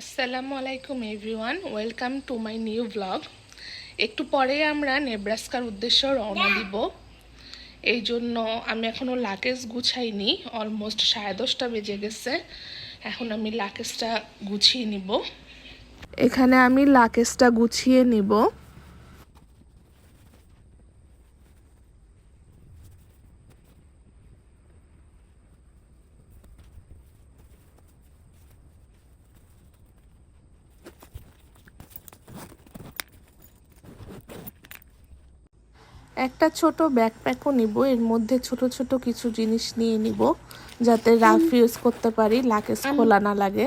আসসালামু আলাইকুম everyone, welcome to my new blog. একটু পরে আমরা নেব্রাস্কার উদ্দেশ্যে রওনা দিব। এই জন্য আমি এখনও লাকেজ গুছাইনি অলমোস্ট সাড়ে দশটা বেজে গেছে। এখন আমি লাকেজটা গুছিয়ে নিব। এখানে আমি লাকেজটা গুছিয়ে নিব। একটা ছোট ব্যাকপ্যাকও নিব এর মধ্যে ছোট ছোট কিছু জিনিস নিয়ে নিব যাতে রাফ ইউজ করতে পারি লাকেজ খোলা না লাগে।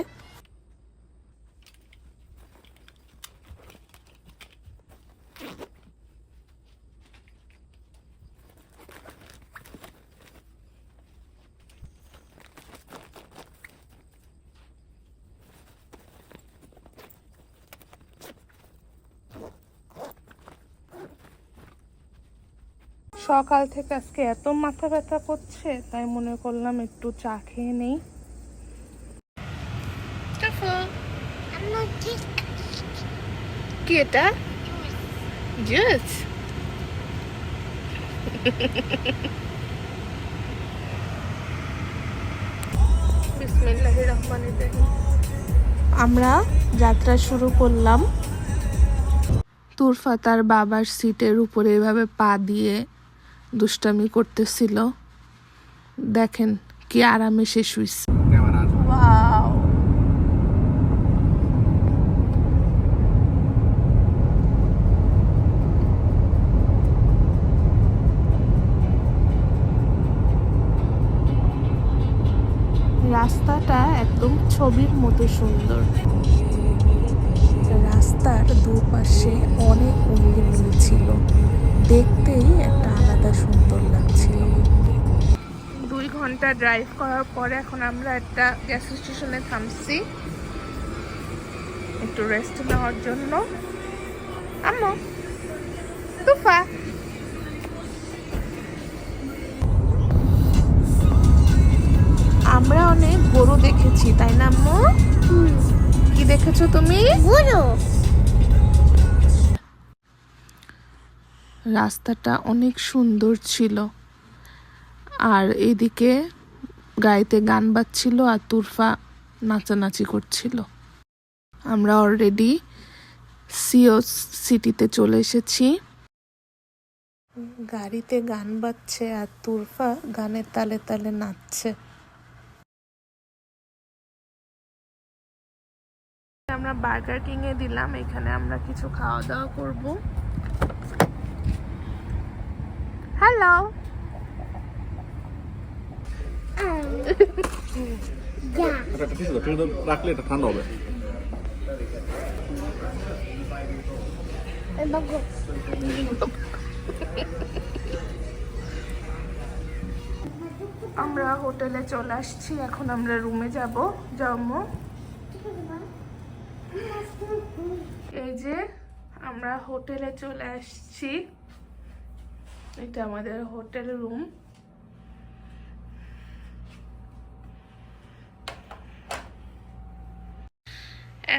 সকাল থেকে আজকে এত মাথা ব্যথা করছে তাই মনে করলাম একটু চা খেয়ে নেই। কি এটা? জুস আমরা যাত্রা শুরু করলাম। তুরফা তার বাবার সিটের উপরে এভাবে পা দিয়ে দুষ্টামি করতেছিল। দেখেন কি আরামে সে শুইছে। রাস্তাটা একদম ছবির মতো সুন্দর। রাস্তার দুপাশে অনেক উঙ্গিমুঙ্গি ছিল। দেখতেই একটা আলাদা সুন্দর লাগছিল দুই ঘণ্টা ড্রাইভ করার পরে এখন আমরা একটা গ্যাস স্টেশনে থামছি। একটু রেস্ট নেওয়ার জন্য। আম্মু তুফা। আমরা অনেক গরু দেখেছি তাই না আম্মু? কি দেখেছ তুমি? বুড়ো রাস্তাটা অনেক সুন্দর ছিল। আর এদিকে গাড়িতে গান বাজছিল আর তুরফা নাচানাচি করছিল। আমরা অলরেডি সিও সিটিতে চলে এসেছি। গাড়িতে গান বাজছে আর তুরফা গানের তালে তালে নাচছে। আমরা বার্গার কিং এ দিলাম এখানে আমরা কিছু খাওয়া দাওয়া করব। হ্যালো রাখলে এটা ঠান্ডা হবে আমরা হোটেলে চলে আসছি এখন আমরা রুমে যাব যাব এই যে আমরা হোটেলে চলে আসছি। এটা আমাদের হোটেল রুম।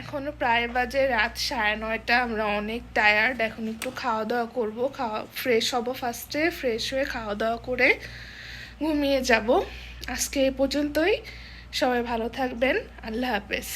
এখন প্রায় বাজে রাত সাড়ে নয়টা, আমরা অনেক টায়ার্ড এখন একটু খাওয়া দাওয়া করব। খাওয়া ফ্রেশ হব ফার্স্টে ফ্রেশ হয়ে খাওয়া দাওয়া করে ঘুমিয়ে যাব। আজকে এ পর্যন্তই। সবাই ভালো থাকবেন। আল্লাহ হাফেজ।